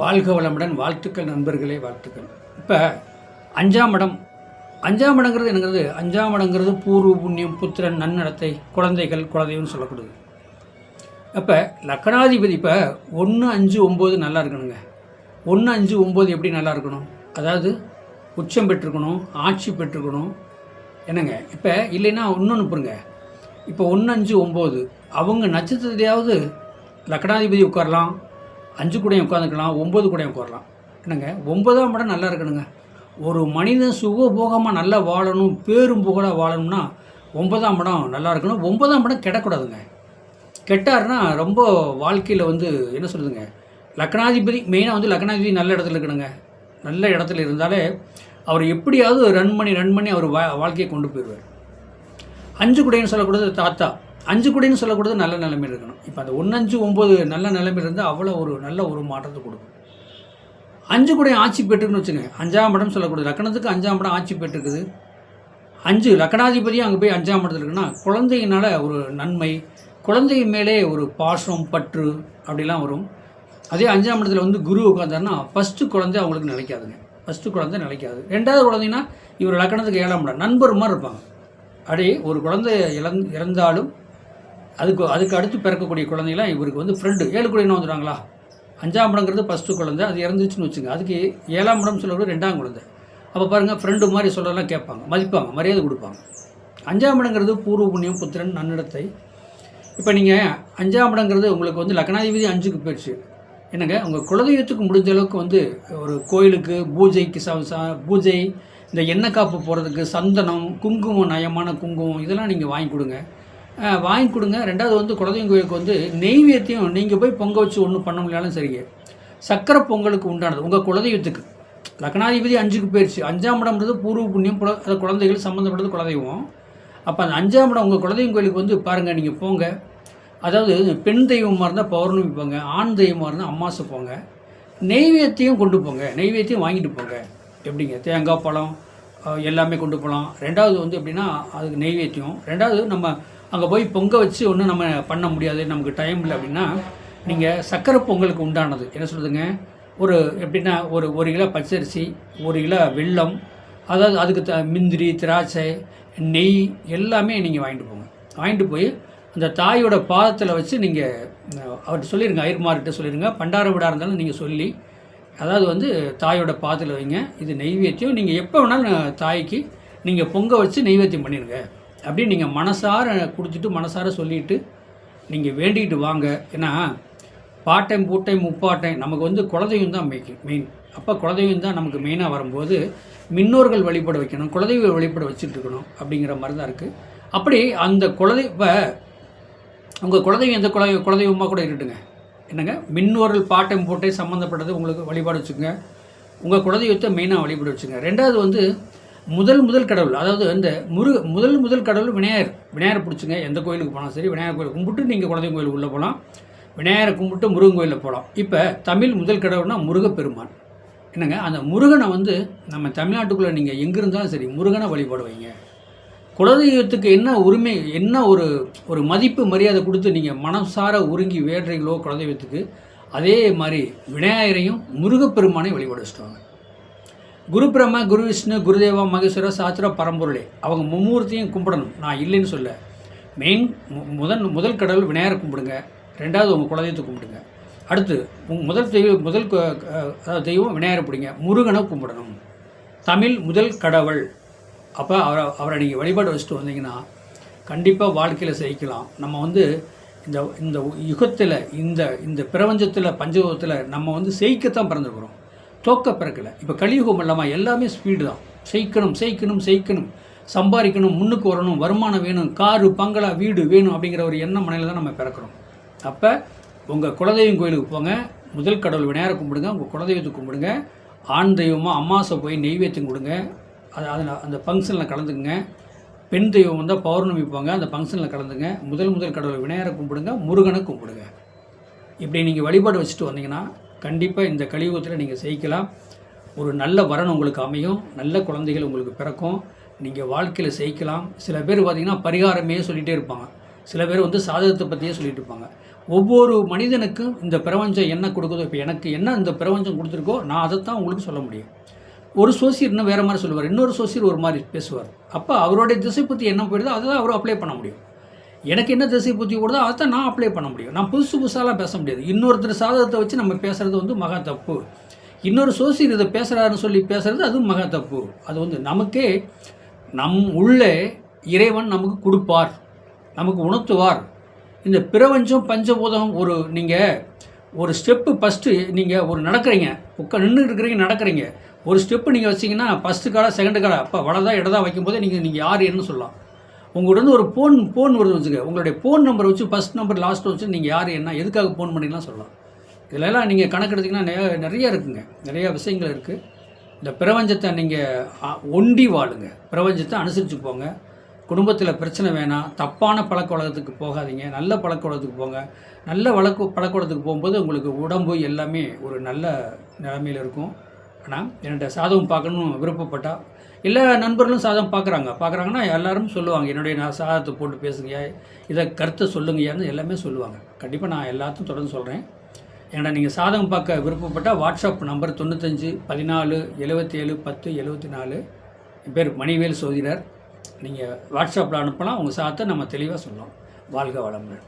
வாழ்க வளமுடன் வாழ்த்துக்கள் நண்பர்களே வாழ்த்துக்கள். இப்போ அஞ்சாம் இடம். அஞ்சாம் இடங்கிறது என்னங்கிறது? அஞ்சாம் இடங்கிறது பூர்வ புண்ணியம் புத்திரன் நன்னடத்தை குழந்தைகள் குழந்தைன்னு சொல்லக்கூடாது அப்போ லக்கணாதிபதி இப்போ ஒன்று அஞ்சு ஒம்பது நல்லா இருக்கணுங்க. ஒன்று அஞ்சு ஒம்பது எப்படி நல்லா இருக்கணும்? அதாவது உச்சம் பெற்றுக்கணும் ஆட்சி பெற்றுக்கணும் என்னங்க? இப்போ இல்லைன்னா இன்னொன்று பாருங்க. இப்போ ஒன்று அஞ்சு ஒம்பது அவங்க நட்சத்திரத்தையாவது லக்கணாதிபதி உட்காரலாம் அஞ்சு கூடையும் உட்காந்துக்கலாம் ஒம்பது கூடையும் உட்காரலாம். என்னங்க? ஒன்பதாம் இடம் நல்லா இருக்கணுங்க. ஒரு மனிதன் சுகபோகமாக நல்லா வாழணும் பேரும் புகழாக வாழணும்னா ஒன்பதாம் இடம் நல்லா இருக்கணும். ஒன்பதாம் இடம் கெடக்கூடாதுங்க. கெட்டாருன்னா ரொம்ப வாழ்க்கையில் வந்து என்ன சொல்லுதுங்க லக்னாதிபதி மெயினாக வந்து லக்னாதிபதி நல்ல இடத்துல இருக்கணுங்க. நல்ல இடத்துல இருந்தாலே அவர் எப்படியாவது ரன் பண்ணி ரன் பண்ணி அவர் வா வாழ்க்கையை கொண்டு போயிடுவார். அஞ்சு குடைன்னு சொல்லக்கூடாது தாத்தா. அஞ்சு குடின்னு சொல்லக்கூடாது நல்ல நிலைமையில் இருக்கணும். இப்போ அந்த ஒன்று அஞ்சு ஒம்பது நல்ல நிலைமையில் இருந்தால் அவ்வளோ ஒரு நல்ல ஒரு மாற்றத்தை கொடுக்கும். அஞ்சு குடை ஆட்சி பெற்றுக்குன்னு வச்சுங்க அஞ்சாம் இடம் சொல்லக்கூடாது. லக்கணத்துக்கு அஞ்சாம் இடம் ஆட்சி பெற்றுக்குது. அஞ்சு லக்கணாதிபதியும் அங்கே போய் அஞ்சாம் இடத்துல இருக்குன்னா குழந்தையினால் ஒரு நன்மை குழந்தை மேலே ஒரு பாசம் பற்று அப்படிலாம் வரும். அதே அஞ்சாம் இடத்துல வந்து குரு உட்காந்தாருன்னா ஃபஸ்ட்டு குழந்தை அவங்களுக்கு நிலைக்காதுங்க. ஃபஸ்ட்டு குழந்தை நிலைக்காது. ரெண்டாவது குழந்தைன்னா இவர் லக்கணத்துக்கு ஏழாம் இடம். நண்பர் மாதிரி இருப்பாங்க. அப்படியே ஒரு குழந்தை இழந் இறந்தாலும் அதுக்கு அதுக்கு அடுத்து பிறக்கக்கூடிய குழந்தைலாம் இவருக்கு வந்து ஃப்ரெண்டு ஏழு கூட என்ன வந்துடுவாங்களா அஞ்சாம் இடங்கிறது ஃபஸ்ட்டு குழந்தை அது இறந்துச்சுன்னு வச்சுங்க. அதுக்கு ஏழாம் இடம் சொல்லக்கூட ரெண்டாம் குழந்தை. அப்போ பாருங்கள் ஃப்ரெண்டு மாதிரி சொல்லலாம் கேட்பாங்க மதிப்பாங்க மரியாதை கொடுப்பாங்க. அஞ்சாம் இடங்கிறது பூர்வ புண்ணியம் புத்திரன் நன்னிடத்தை. இப்போ நீங்கள் அஞ்சாம் இடங்கிறது உங்களுக்கு வந்து லக்னாதிபதி அஞ்சுக்கு போயிடுச்சு. என்னங்க? உங்கள் குலதெய்வத்துக்கு முடிஞ்ச அளவுக்கு வந்து ஒரு கோயிலுக்கு பூஜைக்கு ச பூஜை இந்த எண்ணெய் காப்பு போடுறதுக்கு சந்தனம் குங்குமம் நயமான குங்குமம் இதெல்லாம் நீங்கள் வாங்கி கொடுங்க. வாங்கி கொடுங்க. ரெண்டாவது வந்து குலதெய்வம் கோயிலுக்கு வந்து நெய்வேத்தியம் நீங்கள் போய் பொங்க வச்சு ஒன்றும் பண்ண முடியலாலும் சரிங்க. சக்கரை பொங்கலுக்கு உண்டானது. உங்கள் குலதெய்வத்துக்கு. லக்னாதிபதி அஞ்சுக்கு போயிடுச்சு அஞ்சாம் இடம்ன்றது பூர்வ புண்ணியம் புல அது குழந்தைகள் சம்மந்தப்பட்டது குலதெய்வம். அப்போ அந்த அஞ்சாம் இடம் உங்கள் குலதெய்வம் கோயிலுக்கு வந்து பாருங்கள் நீங்கள் போங்க. அதாவது பெண் தெய்வமாக இருந்தால் பௌர்ணமி போங்க ஆண் தெய்வமாக இருந்தால் அம்மாசை போங்க. நெய்வேத்தியம் கொண்டு போங்க. நெய்வேத்தியம் வாங்கிட்டு போங்க. எப்படிங்க? தேங்காய் பழம் எல்லாமே கொண்டு போகலாம் ரெண்டாவது வந்து எப்படின்னா அதுக்கு நெய்வேத்தியம். ரெண்டாவது நம்ம அங்கே போய் பொங்க வச்சு ஒன்றும் நம்ம பண்ண முடியாது நமக்கு டைம் இல்லை அப்படின்னா நீங்கள் சக்கரை பொங்கலுக்கு உண்டானது. என்ன சொல்லுதுங்க ஒரு எப்படின்னா ஒரு ஒரு கிலோ பச்சரிசி ஒரு கிலோ வெல்லம் அதாவது அதுக்கு த முந்திரி திராட்சை நெய் எல்லாமே நீங்கள் வாங்கிட்டு போங்க. வாங்கிட்டு போய் அந்த தாயோட பாதத்தில் வச்சு நீங்கள் அவர்கிட்ட சொல்லிடுங்க ஐயர்மார்கிட்ட சொல்லிடுங்க பண்டார விடா இருந்தாலும் நீங்கள் சொல்லி அதாவது வந்து தாயோட பாதத்தில் வைங்க. இது நெய்வேத்தியம். நீங்கள் எப்போ வேணாலும் தாய்க்கு நீங்கள் பொங்க வச்சு நெய்வேத்தியம் பண்ணிடுங்க அப்படி நீங்கள் மனசார குடிச்சிட்டு மனசார சொல்லிட்டு நீங்கள் வேண்டிக்கிட்டு வாங்க. ஏன்னா பாட்டைம் பூட்டைம் முப்பாட்டைம் நமக்கு வந்து குலதெய்வம் தான் மெயின் மெயின் அப்போ குலதெய்வம் தான் நமக்கு மெயினாக வரும்போது மின்னோர்கள் வழிபட வைக்கணும் குலதெய்வ வழிபட வச்சுட்டு இருக்கணும் அப்படிங்கிற மாதிரி தான் இருக்குது அப்படி அந்த குலதெய்வ இப்போ உங்கள் குலதெய்வம் எந்த குல குலதெய்வமாக கூட இருக்கட்டுங்க. என்னங்க? மின்னோர்கள் பாட்டம் போட்டே சம்மந்தப்பட்டது உங்களுக்கு வழிபாடு வச்சுக்கோங்க. உங்கள் குலதெய்வத்தை மெயினாக வழிபாடு வச்சுங்க ரெண்டாவது வந்து முதல் முதல் கடவுள் அதாவது இந்த முருக முதல் முதல் கடவுள் விநாயகர். விநாயகர் பிடிச்சிங்க எந்த கோயிலுக்கு போனாலும் சரி விநாயகர் கோயில் கும்பிட்டு நீங்கள் குலதெய்வம் கோயிலுக்கு உள்ளே போகலாம் விநாயகரை கும்பிட்டு முருகன் கோயிலில் போகலாம் இப்போ தமிழ் முதல் கடவுள்னா முருகப்பெருமான். என்னங்க அந்த முருகனை வந்து நம்ம தமிழ்நாட்டுக்குள்ளே நீங்கள் எங்கே இருந்தாலும் சரி முருகனை வழிபாடு வைங்க. குலதெய்வத்துக்கு என்ன உரிமை என்ன ஒரு ஒரு மதிப்பு மரியாதை கொடுத்து நீங்கள் மனசார உருங்கி வேடுறீங்களோ குலதெய்வத்துக்கு அதே மாதிரி விநாயகரையும் முருகப்பெருமானையும் வழிபாடு வச்சுட்டாங்க குரு பிரம்ம குரு விஷ்ணு குருதேவா மகேஸ்வர சாத்திர பரம்பொருளே. அவங்க மும்மூர்த்தியும் கும்பிடணும். நான் இல்லைன்னு சொல்ல. மெயின் மு- முதல் முதல் கடவுள் விநாயகரை கும்பிடுங்க. ரெண்டாவது உங்கள் குலதெய்வத்தை கும்பிடுங்க. அடுத்து முதல் தெய்வம் முதல் தெய்வம் விநாயகரை பிடிங்க. முருகனை கும்பிடணும். தமிழ் முதல் கடவுள். அப்போ அவரை அவரை நீங்கள் வழிபாடு வச்சுட்டு வந்தீங்கன்னா கண்டிப்பாக வாழ்க்கையில் ஜெயிக்கலாம் நம்ம வந்து இந்த இந்த யுகத்தில் இந்த இந்த பிரபஞ்சத்தில் பஞ்சயுகத்தில் நம்ம வந்து ஜெயிக்கத்தான் பிறந்திருக்கிறோம். தோக்க பிறக்கலை. இப்போ கலியுகம் இல்லாமல் எல்லாமே ஸ்பீடு தான். செய்க்கணும் செய்க்கணும் செய்க்கணும். சம்பாதிக்கணும் முன்னுக்கு வரணும் வருமானம் வேணும் காரு பங்களா வீடு வேணும் அப்படிங்கிற ஒரு எண்ணம் மனையில் தான் நம்ம பிறக்கிறோம். அப்போ உங்கள் குலதெய்வம் கோயிலுக்கு போங்க. முதல் கடவுள் விநாயகரை கும்பிடுங்க. உங்கள் குலதெய்வத்தை கும்பிடுங்க. ஆண் தெய்வமாக அம்மாசை போய் நெய்வேத்தியம் கொடுங்க. அது அதில் அந்த ஃபங்க்ஷனில் கலந்துக்குங்க. பெண் தெய்வம் வந்தால் பௌர்ணமி போங்க. அந்த ஃபங்க்ஷனில் கலந்துங்க. முதல் முதல் கடவுள் விநாயகரை கும்பிடுங்க. முருகனை கும்பிடுங்க. இப்படி நீங்கள் வழிபாடு வச்சுட்டு வந்தீங்கன்னா கண்டிப்பாக இந்த கலியுகத்தில் நீங்கள் ஜெயிக்கலாம் ஒரு நல்ல வரன் உங்களுக்கு அமையும். நல்ல குழந்தைகள் உங்களுக்கு பிறக்கும். நீங்கள் வாழ்க்கையில் ஜெயிக்கலாம் சில பேர் பார்த்திங்கன்னா பரிகாரமே சொல்லிகிட்டே இருப்பாங்க. சில பேர் வந்து சாதகத்தை பற்றியே சொல்லிட்டு இருப்பாங்க. ஒவ்வொரு மனிதனுக்கும் இந்த பிரபஞ்சம் என்ன கொடுக்குதோ இப்போ எனக்கு என்ன இந்த பிரபஞ்சம் கொடுத்துருக்கோ நான் அதைத்தான் உங்களுக்கு சொல்ல முடியும். ஒரு சோசியர் இன்னும் வேறு மாதிரி சொல்லுவார். இன்னொரு சோசியர் ஒரு மாதிரி பேசுவார். அப்போ அவருடைய திசை பற்றி என்ன போயிடுதோ அதை தான் அவர் அப்ளை பண்ண முடியும். எனக்கு என்ன திசை புத்தி கூடுதோ அதை நான் அப்ளை பண்ண முடியும். நான் புதுசு புதுசாலாம் பேச முடியாது. இன்னொருத்தர் சாதகத்தை வச்சு நம்ம பேசுகிறது வந்து மகா தப்பு. இன்னொரு சோசியர் இதை பேசுகிறாருன்னு சொல்லி பேசுகிறது அதுவும் மகா தப்பு. அது வந்து நமக்கே நம் உள்ளே இறைவன் நமக்கு கொடுப்பார். நமக்கு உணர்த்துவார். இந்த பிரபஞ்சம் பஞ்சபூதம் ஒரு நீங்கள் ஒரு ஸ்டெப்பு ஃபஸ்ட்டு நீங்கள் ஒரு நடக்கிறீங்க. உட்கா நின்று இருக்கிறீங்க நடக்கிறீங்க. ஒரு ஸ்டெப்பு நீங்கள் வச்சிங்கன்னா ஃபஸ்ட்டு காலா செகண்டு காலா அப்போ வளதா இடதா வைக்கும்போது நீங்கள் நீங்கள் யார் என்ன சொல்லலாம். உங்கள்கிட்ட இருந்து ஒரு ஃபோன் ஃபோன் வருது வச்சுக்க. உங்களுடைய ஃபோன் நம்பர் வச்சு ஃபஸ்ட் நம்பர் லாஸ்ட் வச்சு நீங்கள் யார் என்ன எதுக்காக ஃபோன் பண்ணிக்கலாம் சொல்லலாம். இதிலெல்லாம் நீங்கள் கணக்கெடுத்தீங்கன்னா நிறைய நிறைய இருக்குங்க. நிறைய விஷயங்கள் இருக்குது இந்த பிரபஞ்சத்தை நீங்கள் ஒண்டி வாழுங்க. பிரபஞ்சத்தை அனுசரித்து போங்க. குடும்பத்தில் பிரச்சனை வேணாம். தப்பான பழக்க வழக்கத்துக்கு போகாதீங்க. நல்ல பழக்க வழக்கத்துக்கு போங்க. நல்ல வழக்கு பழக்க வழக்கத்துக்கு போகும்போது உங்களுக்கு உடம்பு எல்லாமே ஒரு நல்ல நிலைமையில் இருக்கும். ஆனால் என்னோட சாதகம் பார்க்கணும் விருப்பப்பட்டால் எல்லா நண்பர்களும் சாதகம் பார்க்குறாங்க. பார்க்குறாங்கன்னா எல்லாரும் சொல்லுவாங்க என்னுடைய நான் சாதத்தை போட்டு பேசுங்க இதை கருத்தை சொல்லுங்கயான்னு எல்லாமே சொல்லுவாங்க. கண்டிப்பாக நான் எல்லாத்தையும் தொடர்ந்து சொல்கிறேன் ஏன்னா நீங்கள் சாதகம் பார்க்க விருப்பப்பட்டால் வாட்ஸ்அப் நம்பர் தொண்ணூத்தஞ்சு பதினாலு எழுபத்தி ஏழு பத்து எழுபத்தி நாலு என் பேர் மணிவேல் சோதிடர். நீங்கள் வாட்ஸ்அப்பில் அனுப்பலாம் உங்கள் சாதத்தை நம்ம தெளிவாக சொல்லலாம் வாழ்க வளமுடன்.